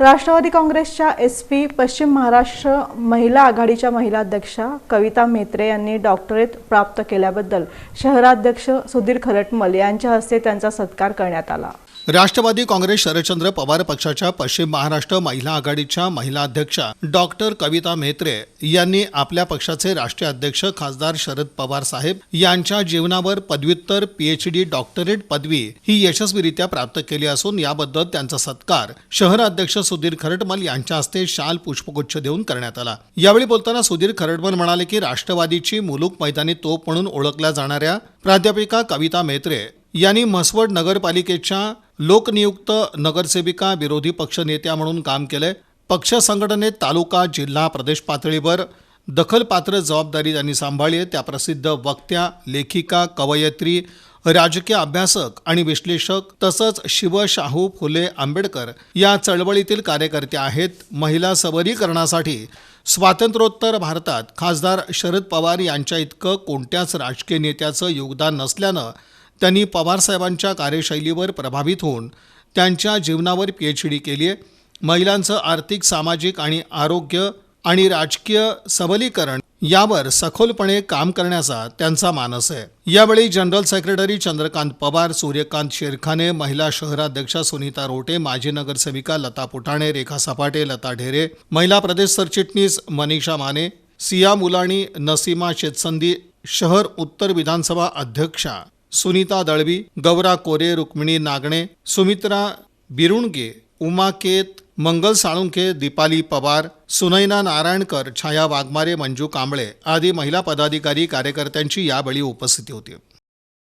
राष्ट्रवादी काँग्रेसच्या S P पश्चिम महाराष्ट्र महिला आघाडीच्या महिला अध्यक्षा कविता मेत्रे यांनी डॉक्टरेट प्राप्त केल्याबद्दल शहराध्यक्ष सुधीर खरटमल यांच्या हस्ते त्यांचा सत्कार करण्यात आला. राष्ट्रवादी काँग्रेस शरदचंद्र पवार पक्षाच्या पश्चिम महाराष्ट्र महिला आघाडीच्या महिला अध्यक्षा डॉक्टर कविता म्हेत्रे यांनी आपल्या पक्षाचे राष्ट्रीय अध्यक्ष खासदार शरद पवार साहेब यांच्या जीवनावर पदव्युत्तर पीएचडी डॉक्टरेट पदवी ही यशस्वीरित्या प्राप्त केली असून याबद्दल त्यांचा सत्कार शहर अध्यक्ष सुधीर खरटमल यांच्या हस्ते शाल पुष्पगुच्छ देऊन करण्यात आला. यावेळी बोलताना सुधीर खरटमल म्हणाले की राष्ट्रवादीची मुलूक मैदानी तोप म्हणून ओळखल्या जाणाऱ्या प्राध्यापिका कविता म्हेत्रे यांनी म्हसवड नगरपालिकेच्या लोकनियुक्त नगरसेविका विरोधी पक्षनेत्या म्हणून काम केलंय. पक्ष संघटनेत तालुका जिल्हा प्रदेश पातळीवर दखलपात्र जबाबदारी त्यांनी सांभाळली आहे. त्या प्रसिद्ध वक्त्या लेखिका कवयित्री राजकीय अभ्यासक आणि विश्लेषक तसंच शिव शाहू फुले आंबेडकर या चळवळीतील कार्यकर्त्या आहेत. महिला सबलीकरणासाठी स्वातंत्र्योत्तर भारतात खासदार शरद पवार यांच्या इतकं कोणत्याच राजकीय नेत्याचं योगदान नसल्यानं त्यांनी पवारसाहेबांच्या कार्यशैलीवर प्रभावित होऊन त्यांच्या जीवनावर पी एच डी केली आहे महिलांचं आर्थिक सामाजिक आणि आरोग्य आणि राजकीय सबलीकरण यावर सखोलपणे काम करण्याचा त्यांचा मानस आहे. यावेळी जनरल सेक्रेटरी चंद्रकांत पवार सूर्यकांत शेरखाने महिला शहराध्यक्षा सुनीता रोटे माजी नगरसेविका लता पुठाणे रेखा सपाटे लता ढेरे महिला प्रदेश सरचिटणीस मनीषा माने सिया मुलाणी नसीमा शेतसंदी शहर उत्तर विधानसभा अध्यक्षा सुनीता दळवी गौरा कोरे रुक्मिणी नागणे सुमित्रा बिरुणगे उमाकेत मंगल साळुंखे दीपाली पवार सुनैना नारायणकर छाया वाघमारे मंजू कांबळे आदी महिला पदाधिकारी कार्यकर्त्यांची यावेळी उपस्थिती होती.